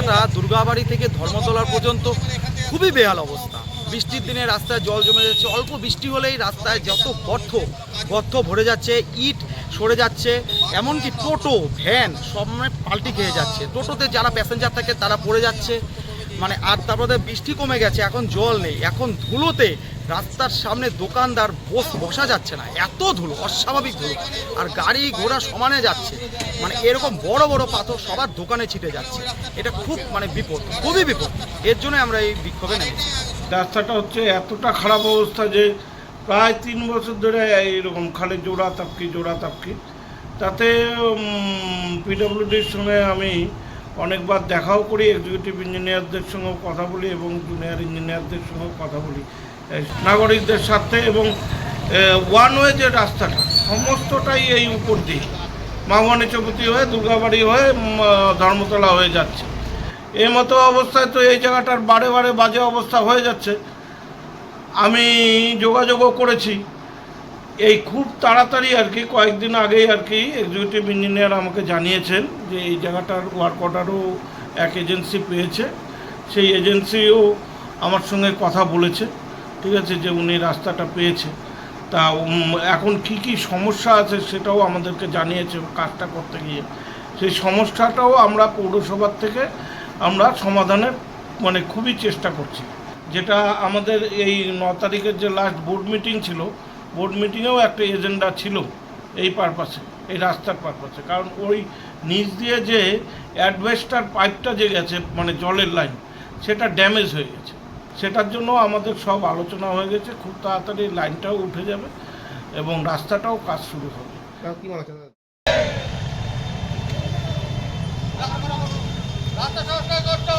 রাস্তাটা দুর্গাবাড়ি থেকে ধর্মতলার পর্যন্ত খুবই বেহাল অবস্থা। বৃষ্টির দিনে রাস্তায় জল জমে যাচ্ছে। অল্প বৃষ্টি হলেই রাস্তায় যত গর্ত গর্ত ভরে যাচ্ছে, ইট সরে যাচ্ছে, এমনকি টোটো, ভ্যান সব মানে পাল্টি খেয়ে যাচ্ছে। টোটোতে যারা প্যাসেঞ্জার থাকে তারা পড়ে যাচ্ছে। মানে আর তারপরে বৃষ্টি কমে গেছে, এখন জল নেই। এখন ধুলোতে রাস্তার সামনে দোকানদার বস বসা যাচ্ছে না। এত ধুলো, অস্বাভাবিক ধুলো। আর গাড়ি ঘোড়া সমানে যাচ্ছে। মানে এরকম বড় বড় পাথর সবার দোকানে ছিটে যাচ্ছে। এটা খুব মানে বিপদ, খুবই বিপদ। এর জন্য আমরা এই বিক্ষোভে নেমেছি। রাস্তাটা হচ্ছে এতটা খারাপ অবস্থা যে প্রায় তিন বছর ধরে এইরকম খালি জোড়া তাপকি জোড়া তাপকি। তাতে পিডব্লিউডির সঙ্গে আমি অনেকবার দেখাও করি এক্সিকিউটিভ ইঞ্জিনিয়ারদের সঙ্গেও কথা বলি এবং জুনিয়র ইঞ্জিনিয়ারদের সঙ্গেও কথা বলি। নাগরিকদের সাথে এবং ওয়ান ওয়ে যে রাস্তাটা, সমস্তটাই এই উপর দিয়ে। মামনি চৌপতি হয়ে, দুর্গাবাড়ি হয়ে ধর্মতলা হয়ে যাচ্ছে। এই মতো অবস্থায় তো এই জায়গাটার বারে বারে বাজে অবস্থা হয়ে যাচ্ছে। আমি যোগাযোগও করেছি। এই খুব তাড়াতাড়ি আর কি, কয়েকদিন আগেই আর কি এক্সিকিউটিভ ইঞ্জিনিয়ার আমাকে জানিয়েছেন যে এই জায়গাটার ওয়ার্ক অর্ডারও এক এজেন্সি পেয়েছে। সেই এজেন্সিও আমার সঙ্গে কথা বলেছে। ঠিক আছে যে উনি রাস্তাটা পেয়েছে। তা এখন কি কি সমস্যা আছে সেটাও আমাদেরকে জানিয়েছে কাজটা করতে গিয়ে। সেই সমস্যাটাও আমরা পৌরসভার থেকে আমরা সমাধানের মানে খুবই চেষ্টা করছি। যেটা আমাদের এই ন তারিখের যে লাস্ট বোর্ড মিটিং ছিল বোর্ড মিটিংয়েও একটা এজেন্ডা ছিল এই পারপাসে এই রাস্তার পারপাসে কারণ ওই নিচ দিয়ে যে অ্যাডভেস্টার পাইপটা যে গেছে মানে জলের লাইন সেটা ড্যামেজ হয়ে গেছে। সেটার জন্য আমাদের সব আলোচনা হয়ে গেছে খুব তাড়াতাড়ি লাইনটাও উঠে যাবে এবং রাস্তাটাও কাজ শুরু হবে। কি মনে হচ্ছে? রাস্তা সংস্কার করতে